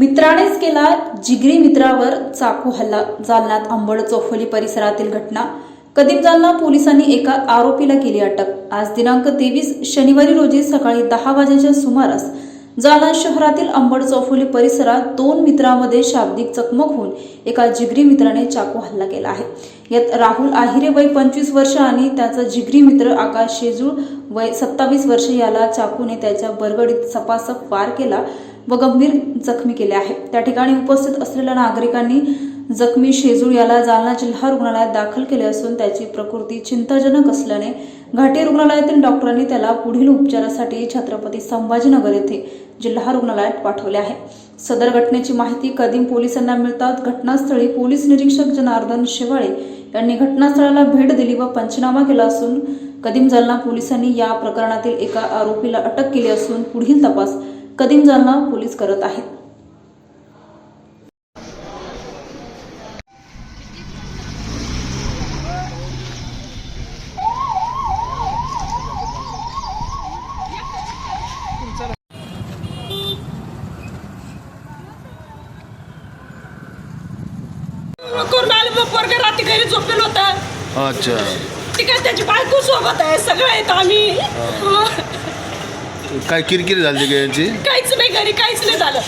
मित्रानेच केला जिगरी मित्रावर चाकू हल्ला. जालन्यात अंबड चौफुली परिसरातील घटना. कदीप जालना पोलिसांनी एका आरोपीला केली अटक. आज दिनांक तेवीस शनिवारी रोजी सकाळी दहा वाजेच्या सुमारास जालना शहरातील अंबड चौफुली परिसरात दोन मित्रांमध्ये शाब्दिक चकमक होऊन एका जिगरी मित्राने चाकू हल्ला केला आहे. यात राहुल आहिरे वय पंचवीस वर्ष आणि त्याचा जिगरी मित्र आकाश शेजूळ वय सत्तावीस वर्ष याला चाकूने त्याच्या बरगडीत सपासप वार केला व गंभीर जखमी केले आहे. त्या ठिकाणी उपस्थित असलेल्या नागरिकांनी जखमी शेजूळ याला जालना जिल्हा रुग्णालयात दाखल केले असून त्याची प्रकृती चिंताजनक असल्याने घाटी रुग्णालयातील डॉक्टरांनी त्याला पुढील उपचारासाठी छत्रपती संभाजीनगर येथे जिल्हा रुग्णालयात पाठवले आहे. सदर घटनेची माहिती कदीम पोलिसांना मिळतात. घटनास्थळी पोलीस निरीक्षक जनार्दन शेवाळे यांनी घटनास्थळाला भेट दिली व पंचनामा केला असून कदीम जालना पोलिसांनी या प्रकरणातील एका आरोपीला अटक केली असून पुढील तपास कदीम जालना पोलीस करत आहेत. करून आले मग पोरगे रात्री घरी झोपेल होतं? अच्छा. ती काय त्याची बायको सोबत आहे? सगळं येत आम्ही. काय किरकिर झाली का यांची? काहीच नाही घरी काहीच नाही झालं.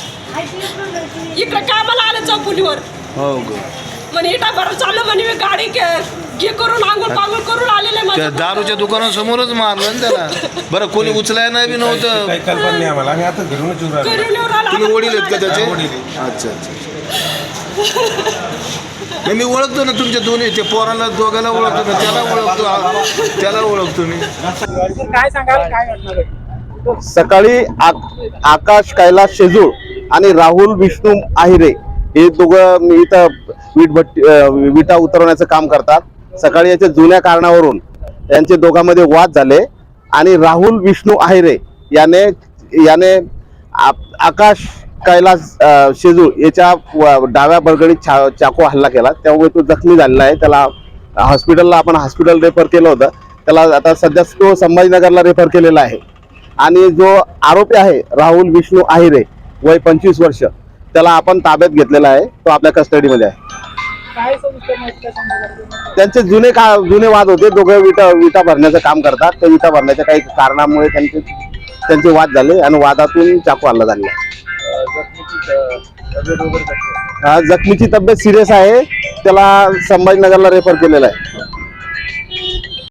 इकडे कामाला आलं चौपुलीवर. हो का? म्हणे इटा बरं चाललं म्हणे मी गाडी घे घे करून आंघोळ पांघोळ करून आलेले त्या दारूच्या दुकानासमोरच मारलं ना त्याला. बरं कोणी उचलायला बी नव्हतं. काही कल्पना नाही आम्हाला. आम्ही आता घरूनच येऊन राहिलो. तुम्ही वडील आहेत का त्याचे. अच्छा अच्छा. नाही, मी ओळखतो ना तुमच्या दोन्ही ते पोराला दोघाला ओळखतो ना त्याला ओळखतो त्याला ओळखतो मी. काय सांगाल काय घडणार आहे? सकाळी आकाश कैलास शेजूळ आणि राहुल विष्णू आहिरे हे दोघं मी इथं वीट भट्टी अं, विटा उतरवण्याचं काम करतात. सकाळी याच्या जुन्या कारणावरून यांचे दोघांमध्ये वाद झाले आणि राहुल विष्णू आहिरे याने याने आकाश कैलास शेजूळ याच्या डाव्या बरगडीत छा चाकू हल्ला केला. त्यामुळे तो जखमी झालेला आहे. त्याला हॉस्पिटलला आपण हॉस्पिटल रेफर केलं होतं. त्याला आता सध्या तो संभाजीनगरला रेफर केलेला आहे. आणि जो आरोपी आहे राहुल विष्णू आहिरे वय पंचवीस वर्ष त्याला आपण ताब्यात घेतलेला आहे. तो आपल्या कस्टडीमध्ये आहे. त्यांचे जुने का जुने वाद होते. दोघं विटा विटा भरण्याचं काम करतात. त्या विटा भरण्याच्या काही कारणामुळे त्यांचे त्यांचे वाद झाले आणि वादातून चाकू हल्ला झालेला आहे. हा, जखमीची तब्येत सिरियस आहे. त्याला संभाजीनगरला रेफर केलेला आहे.